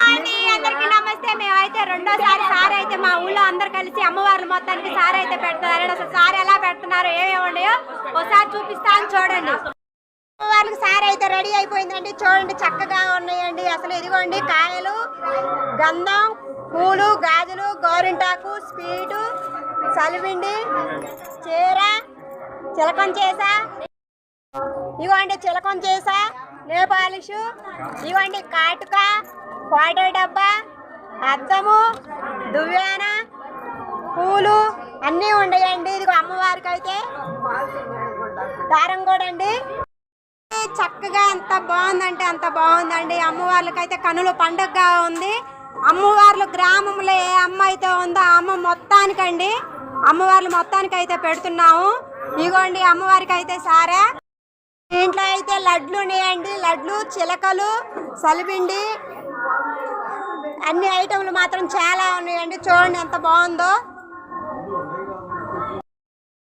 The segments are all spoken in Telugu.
అండి నమస్తే. మేమైతే రెండోసారి సార్ అయితే మా ఊళ్ళో అందరు కలిసి అమ్మవార్లు మొత్తానికి సార్ అయితే పెడతారు అసలు సార్ ఎలా పెడుతున్నారు ఏమేమి ఉన్నాయో ఒకసారి చూపిస్తాను చూడండి. అమ్మవార్లకు సార్ అయితే రెడీ అయిపోయిందండి. చూడండి చక్కగా ఉన్నాయండి. అసలు ఇదిగోండి కాయలు గంధం పూలు గాజులు గోరింటాకు స్వీటు సలిపిండి చీర చిలకం చేసా. ఇవ్వండి చిలకం చేసా నేపాలిషు పాలిష్. ఇవ్వండి కాటుక వాటర్ డబ్బా అద్దము దువ్యాన పూలు అన్నీ ఉండయండి. ఇదిగో అమ్మవారికి అయితే దారం కూడా అండి. చక్కగా ఎంత బాగుందంటే అంత బాగుందండి. అమ్మవార్లకి అయితే కనుల పండుగగా ఉంది. అమ్మవార్లు గ్రామంలో ఏ అమ్మ అయితే ఉందో ఆ అమ్మ మొత్తానికండి. అమ్మవార్లు మొత్తానికి అయితే పెడుతున్నాము. ఇగోండి అమ్మవారికి అయితే సారా. దీంట్లో అయితే లడ్లు ఉన్నాయండి. లడ్లు చిలకలు సలిపిండి అన్ని ఐటమ్లు మాత్రం చాలా ఉన్నాయండి. చూడండి ఎంత బాగుందో.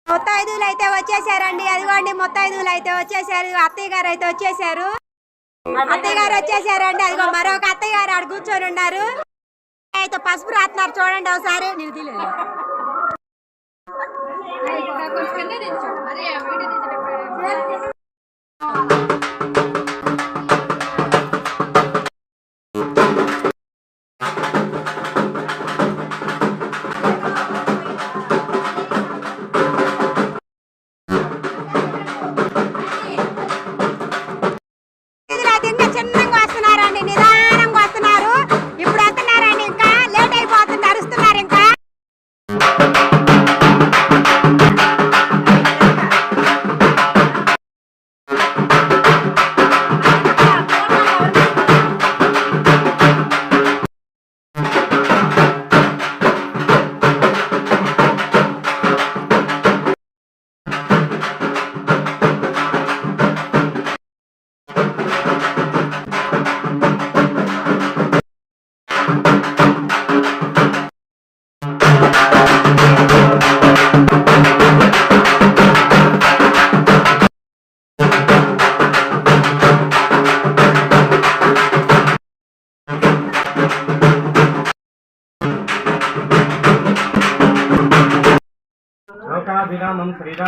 ముత్తైదువులు అయితే వచ్చేసారండి. అదిగోండి ముత్తైదువులు అయితే వచ్చేసారు. అత్తయ్య గారు అయితే వచ్చేసారు. అత్తయ్య గారు వచ్చేసారండి. అదిగో మరొక అత్తయ్య గారు ఆడ కూర్చొని ఉన్నారు. అయితే పసుపు రాస్తున్నారు చూడండి ఒకసారి.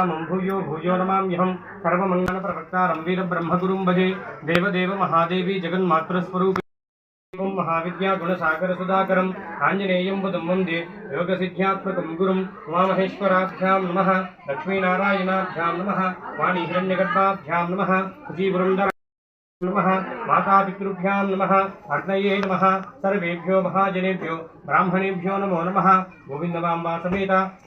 లోకాభిరామం శ్రీరామం భూయో భూయో నమామ్యహం సర్వమంగళ ప్రవక్తారం వీరబ్రహ్మగురుం భజే దేవదేవ మహాదేవి జగన్మాతృస్వరూపి మహావిద్యా గుణసాగర సుధాకరం ఆంజనేయం బుధం వందే యోగసిద్ధ్యాత్మకం గురుం ఉమామహేశ్వరాభ్యాం నమ లక్ష్మీనారాయణాభ్యాం నమ వాణి नमः। मातापितृभ्यां नमः। अर्णये नमः। सर्वेभ्यो महाजनेभ्यो। ब्राह्मणेभ्यो नमो नमः। गोविन्दवाम्बा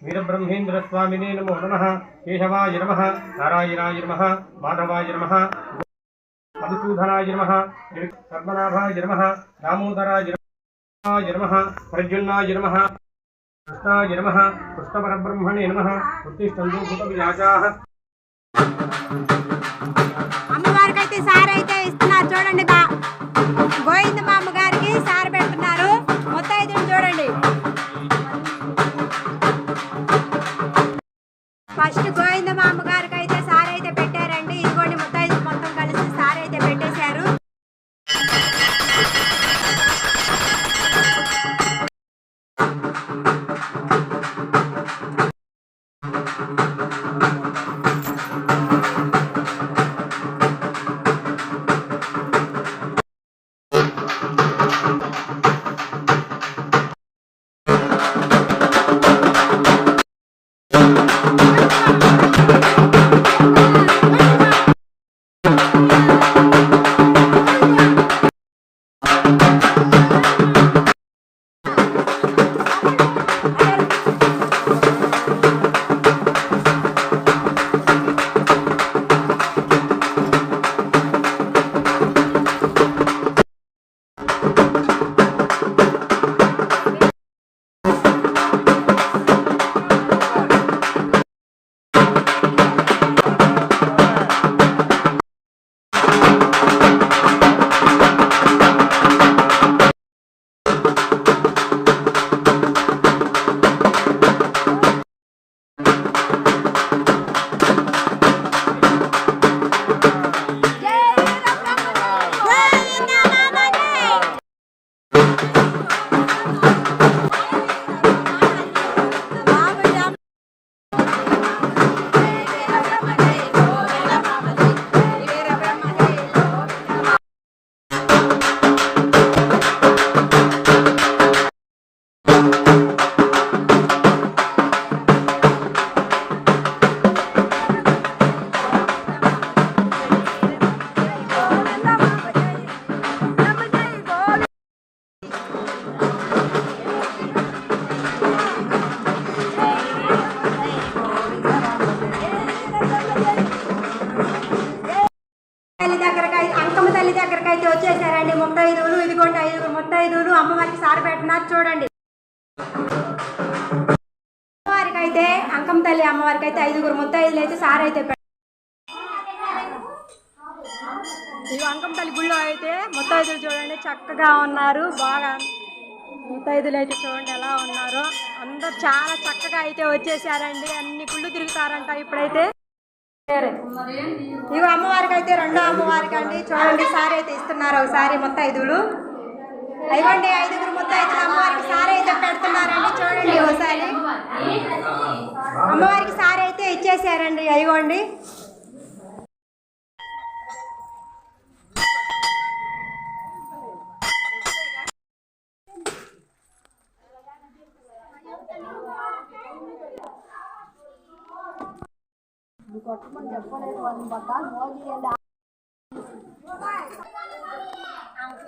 वीरब्रह्मेन्द्रस्वामिने नमो नमः। केशवाय नमः। नारायणाय नमः। माधवाय नमः। मधुसूदनाय नमः। नमः। दामोदराय नमः। प्रज्युन्नाय नमः। कृष्णाय नमः। कृष्णपरब्रह्मणे नमः। उत्तिष्ठन्तु कृतवियाजाः చూడండి బా. గోవింద మా గారికి సార్ పెడుతున్నారు. ఐదు చూడండి. ఫస్ట్ గోవింద మా అమ్మగారు అంకం అయితే ఐదుగురు ముత్తైదులు అయితే సార్ అయితే పెడ- ఇవి అంకం తల్లి గుళ్ళో అయితే ముత్తైదులు చూడండి చక్కగా ఉన్నారు. బాగా ముత్తైదులు అయితే చూడండి ఎలా ఉన్నారో. అందరూ చాలా చక్కగా అయితే వచ్చేసారండి. అన్ని గుళ్ళు తిరుగుతారంట ఇప్పుడైతే. ఇవి అమ్మవారికి అయితే రెండో అమ్మవారికి అండి చూడండి సారీ అయితే ఇస్తున్నారు ఒకసారి ముత్తైదులు. ఇవ్వండి ఐదుగురు ముత్తైదులు అమ్మవారికి సారీ అయితే పెడుతున్నారండి. చూడండి ఒకసారి. అమ్మవారికి సారీ అయితే ఇచ్చేసారండి. అయిగోండి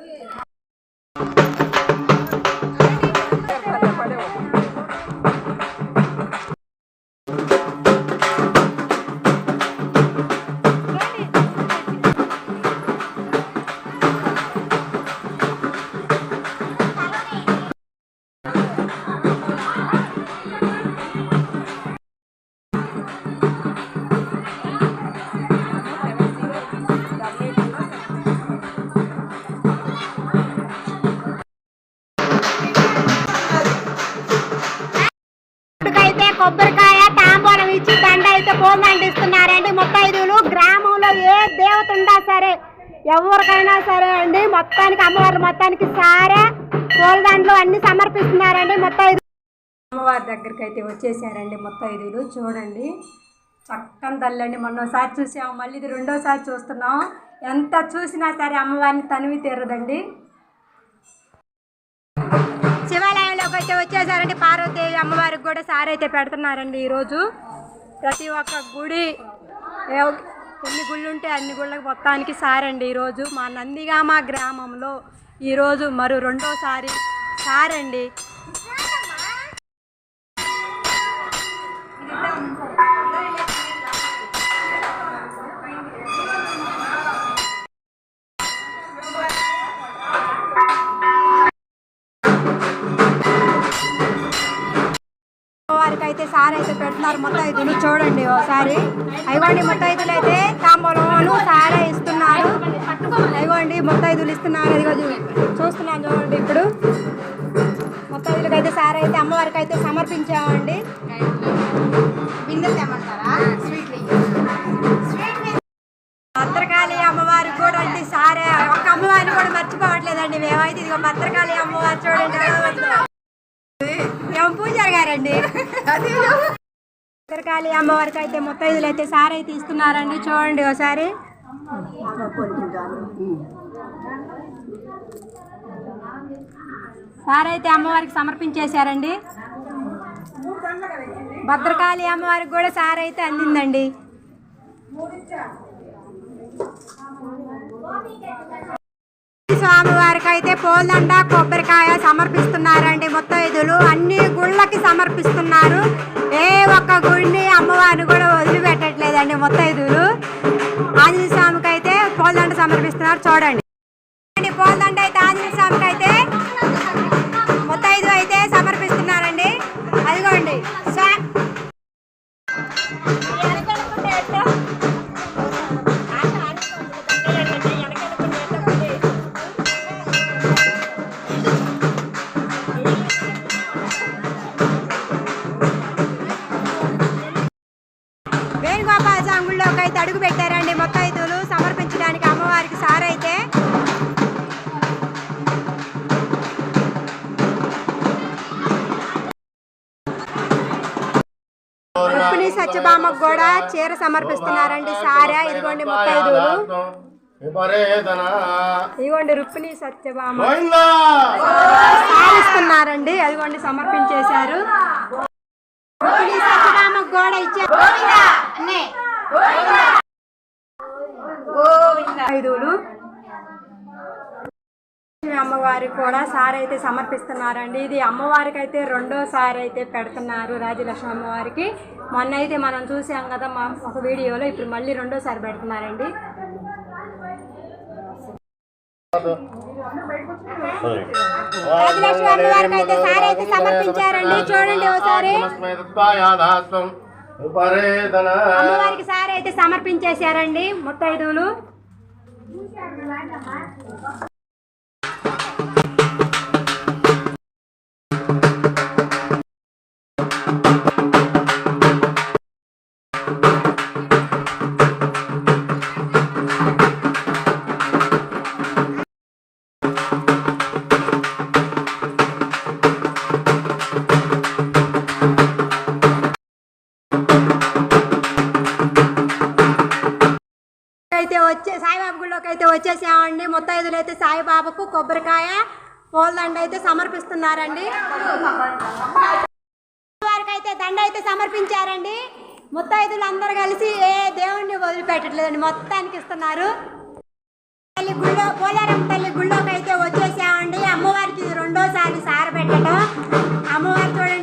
భోజనం ఎవరికైనా సరే అండి మొత్తానికి అమ్మవారు మొత్తానికి సారే. పూలదండలు అన్ని సమర్పిస్తున్నారండి మొత్తం అమ్మవారి దగ్గరికి అయితే వచ్చేసారండి మొత్తం ఇదిలు చూడండి చక్కని తల్లండి. మొన్నోసారి చూసాము మళ్ళీ ఇది రెండోసారి చూస్తున్నాం. ఎంత చూసినా సరే అమ్మవారిని తనివి తీరదండి. శివాలయంలోకి అయితే వచ్చేసారండి. పార్వతీదేవి అమ్మవారికి కూడా సారైతే పెడుతున్నారండి ఈరోజు. ప్రతి ఒక్క గుడి కొన్ని గుళ్ళు ఉంటే అన్ని గుళ్ళకి మొత్తానికి సారండి ఈరోజు మా నందిగామ గ్రామంలో ఈరోజు మరో రెండోసారి సారండి. సార్ అయితే పెడుతున్నారు ముత్తైదులు చూడండి ఒకసారి అయిగోండి ముత్తైదులు అయితే తాంబూలములు సారే ఇస్తున్నారు. అయిగోండి ముత్తైదులు ఇస్తున్నారు. అది చూస్తున్నాను చూడండి ఇప్పుడు. ముత్తైదులకి అయితే సార్ అయితే అమ్మవారికి అయితే సమర్పించామండి భద్రకాళి అమ్మవారు కూడా అండి సారే. ఒక అమ్మవారిని కూడా మర్చిపోవట్లేదండి. మేమైతే ఇదిగో భద్రకాళి అమ్మవారు చూడండి పూజారి గారండి. భద్రకాళి అమ్మవారికి అయితే ముత్తైదులు అయితే సారి అయితే ఇస్తున్నారండి. చూడండి ఒకసారి. సారి అయితే అమ్మవారికి సమర్పించేశారండి. భద్రకాళి అమ్మవారికి కూడా సారి అయితే అందిందండి. స్వామి వారికి అయితే పోలండ కొబ్బరికాయ సమర్పిస్తున్నారండి ముత్తైదులు అన్ని గుళ్ళకి సమర్పిస్తున్నారు. ఏ ఒక్క గుడిని అమ్మవారిని కూడా వదిలిపెట్టట్లేదండి ముత్తైదులు ఆంజనేయ స్వామికి అయితే పోలండ సమర్పిస్తున్నారు. చూడండి. అండి, పోలండ అయితే ఆంజనేయ స్వామికి చీర సమర్పిస్తున్నారండి. సారా ఇదిగోండి విపరేతన. ఇదిగోండి రుక్మిణి సత్యభామ. సారిస్తున్నారండి అదిగోండి సమర్పించేశారు. రుక్మిణి సత్యభామకు కూడా ఇచ్చారు ఐదులు లక్ష్మీ అమ్మవారికి కూడా సారి అయితే సమర్పిస్తున్నారండి ఇది అమ్మవారికి అయితే రెండోసారి అయితే పెడుతున్నారు రాజలక్ష్మి అమ్మవారికి మొన్న అయితే మనం చూసాం కదా మా ఒక వీడియోలో ఇప్పుడు మళ్ళీ రెండోసారి పెడుతున్నారండి ఆదిలక్ష్మి అమ్మవారికి అయితే అయితే సమర్పించారండి. చూడండి ఒకసారి. అమ్మవారికి సార్ అయితే సమర్పించేశారండి ముత్తైదువులు వచ్చేసామండి ముత్తైదులు అయితే సాయిబాబాకు కొబ్బరికాయ పూలదండ అయితే సమర్పిస్తున్నారండి. వారికి అయితే దండ అయితే సమర్పించారండి. ముత్తైదులు అందరు కలిసి ఏ దేవుణ్ణి వదిలిపెట్టట్లేదండి. మొత్తానికి ఇస్తున్నారు. తల్లి గుళ్ళో పోలారం తల్లి గుళ్ళోకి అయితే వచ్చేసామండి అమ్మవారికి రెండోసారి సార పెట్టడం అమ్మవారి చూడండి